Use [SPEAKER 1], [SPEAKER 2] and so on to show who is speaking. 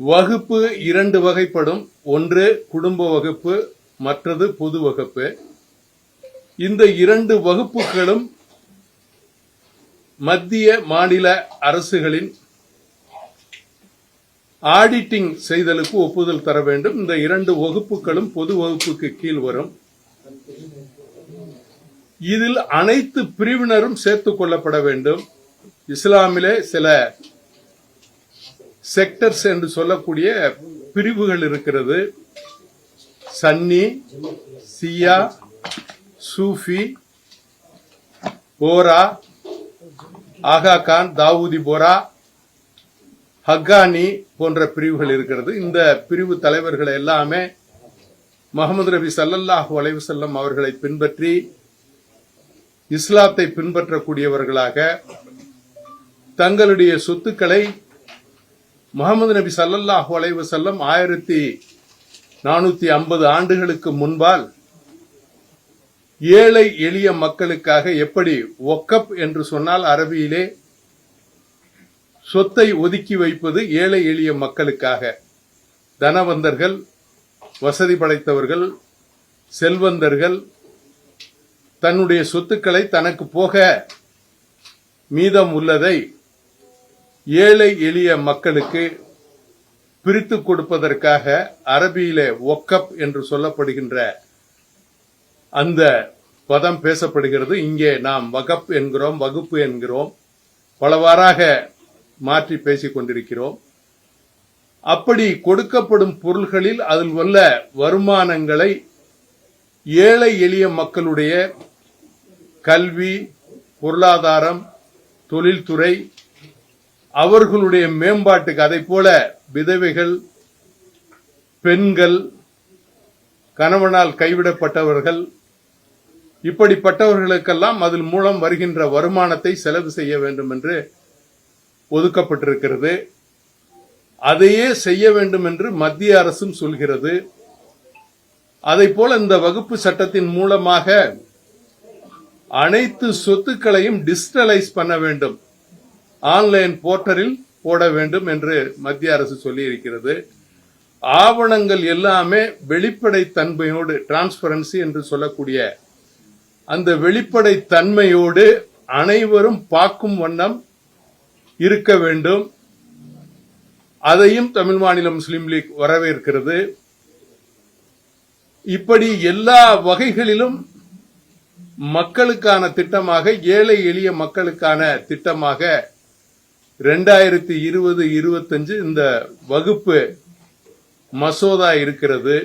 [SPEAKER 1] வகுப்பு இரண்டு வகைப்படும். ஒன்று குடும்ப வகுப்பு மற்றது பொது வகுப்பு. இந்த இரண்டு வகுப்புகளும் மத்திய மாநில அரசுகளின் ஆடிட்டிங் செய்தலுக்கு ஒப்புதல் தர வேண்டும். இந்த இரண்டு வகுப்புகளும் பொது வகுப்புக்கு கீழ் வரும். இதில் அனைத்து பிரிவினரும் சேர்த்துக் கொள்ளப்பட வேண்டும். இஸ்லாமிலே சில செக்டர்ஸ் என்று சொல்லக்கூடிய பிரிவுகள் இருக்கிறது. சன்னி சியா சூஃபி போரா ஆகா கான் தாவூதி போரா ஹக்கானி போன்ற பிரிவுகள் இருக்கிறது. இந்த பிரிவு தலைவர்கள் எல்லாமே முகமது நபி சல்லல்லாஹு அலைஹி வஸல்லம் அவர்களை பின்பற்றி இஸ்லாத்தை பின்பற்றக்கூடியவர்களாக தங்களுடைய சொத்துக்களை முகமது நபி சல்லல்லாஹு அலைவு செல்லம் ஆயிரத்தி நானூத்தி ஐம்பது ஆண்டுகளுக்கு முன்பால் ஏழை எளிய மக்களுக்காக எப்படி ஒக்கப் என்று சொன்னால் அரபியிலே சொத்தை ஒதுக்கி வைப்பது ஏழை எளிய மக்களுக்காக. தனவந்தர்கள் வசதி படைத்தவர்கள் செல்வந்தர்கள் தன்னுடைய சொத்துக்களை தனக்கு போக மீதம் உள்ளதை ஏழை எளிய மக்களுக்கு பிரித்து கொடுப்பதற்காக அரபியிலே ஒக்கப் என்று சொல்லப்படுகின்ற அந்த பதம் பேசப்படுகிறது. இங்கே நாம் வகப் என்கிறோம் வகுப்பு என்கிறோம். பலவாறாக மாற்றி பேசிக் கொண்டிருக்கிறோம். அப்படி கொடுக்கப்படும் பொருள்களில் அதில் உள்ள வருமானங்களை ஏழை எளிய மக்களுடைய கல்வி பொருளாதாரம் தொழில்துறை அவர்களுடைய மேம்பாட்டுக்கு அதை போல விதவைகள் பெண்கள் கணவனால் கைவிடப்பட்டவர்கள் இப்படிப்பட்டவர்களுக்கெல்லாம் அதன் மூலம் வருகின்ற வருமானத்தை செலவு செய்ய வேண்டும் என்று ஒதுக்கப்பட்டிருக்கிறது. அதையே செய்ய வேண்டும் என்று மத்திய அரசும் சொல்கிறது. அதை போல இந்த வகுப்பு சட்டத்தின் மூலமாக அனைத்து சொத்துக்களையும் டிஜிட்டலைஸ் பண்ண வேண்டும். ஆன்லைன் போர்ட்டலில் போட வேண்டும் என்று மத்திய அரசு சொல்லி இருக்கிறது ஆவணங்கள் எல்லாமே வெளிப்படை தன்மையோடு டிரான்ஸ்பரன்சி என்று சொல்லக்கூடிய அந்த வெளிப்படை தன்மையோடு அனைவரும் பார்க்கும் வண்ணம் இருக்க வேண்டும். அதையும் தமிழ் மாநில முஸ்லீம் லீக் வரவேற்கிறது. இப்படி எல்லா வகைகளிலும் மக்களுக்கான திட்டமாக ஏழை எளிய மக்களுக்கான திட்டமாக ரெண்டாயிரத்தி இருபது இருபத்தஞ்சு இந்த வகுப்பு மசோதா இருக்கிறது.